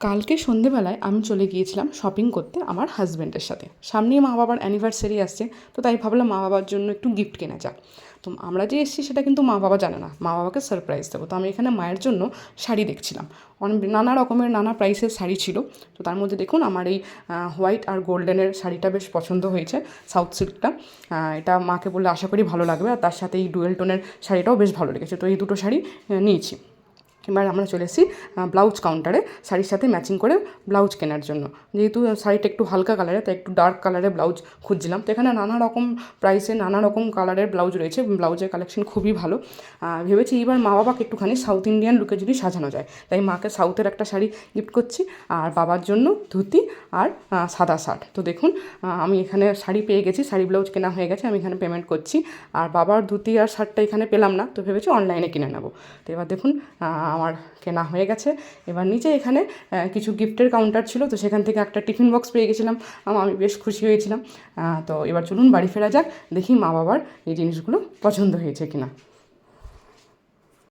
কালকে সন্ধেবেলায় আমি চলে গিয়েছিলাম শপিং করতে আমার হাজব্যান্ডের সাথে। সামনেই মা বাবার অ্যানিভার্সারি আসছে, তো তাই ভাবলাম মা বাবার জন্য একটু গিফট কেনা যাক। তো আমরা যে এসেছি সেটা কিন্তু মা বাবা জানে না, মা বাবাকে সারপ্রাইজ দেবো। তো আমি এখানে মায়ের জন্য শাড়ি দেখছিলাম। নানা রকমের নানা প্রাইসের শাড়ি ছিল। তো তার মধ্যে দেখুন আমার এই হোয়াইট আর গোল্ডেনের শাড়িটা বেশ পছন্দ হয়েছে সাউথ সিল্কটা এটা মাকে বললে আশা করি ভালো লাগবে। আর তার সাথে এই ডুয়েল টোনের শাড়িটাও বেশ ভালো লেগেছে। তো এই দুটো শাড়ি নিয়েছি। এবার আমরা চলে এসেছি ব্লাউজ কাউন্টারে শাড়ির সাথে ম্যাচিং করে ব্লাউজ কেনার জন্য। যেহেতু শাড়িটা একটু হালকা কালারের তাই একটু ডার্ক কালারের ব্লাউজ খুঁজছিলাম। তো এখানে নানা রকম প্রাইসে নানা রকম কালারের ব্লাউজ রয়েছে। ব্লাউজের কালেকশন খুবই ভালো। ভেবেছি এবার মা বাবাকে একটুখানি সাউথ ইন্ডিয়ান লুকে যদি সাজানো যায়। তাই মাকে সাউথের একটা শাড়ি গিফট করছি, আর বাবার জন্য ধুতি আর সাদা শার্ট তো দেখুন আমি এখানে শাড়ি পেয়ে গেছি, শাড়ি ব্লাউজ কেনা হয়ে গেছে, আমি এখানে পেমেন্ট করছি। আর বাবার ধুতি আর শার্টটা এখানে পেলাম না, তো ভেবেছি অনলাইনে কিনে নেব। তো এবার দেখুন আমার কেনা হয়ে গেছে। এবার নিচে এখানে কিছু গিফটের কাউন্টার ছিল, তো সেখান থেকে একটা টিফিন বক্স পেয়ে গেছিলাম। আম- বেশ খুশি হয়েছিলাম। তো এবার চলুন বাড়ি ফেরা যাক, দেখি মা বাবার এই জিনিসগুলো পছন্দ হয়েছে কিনা।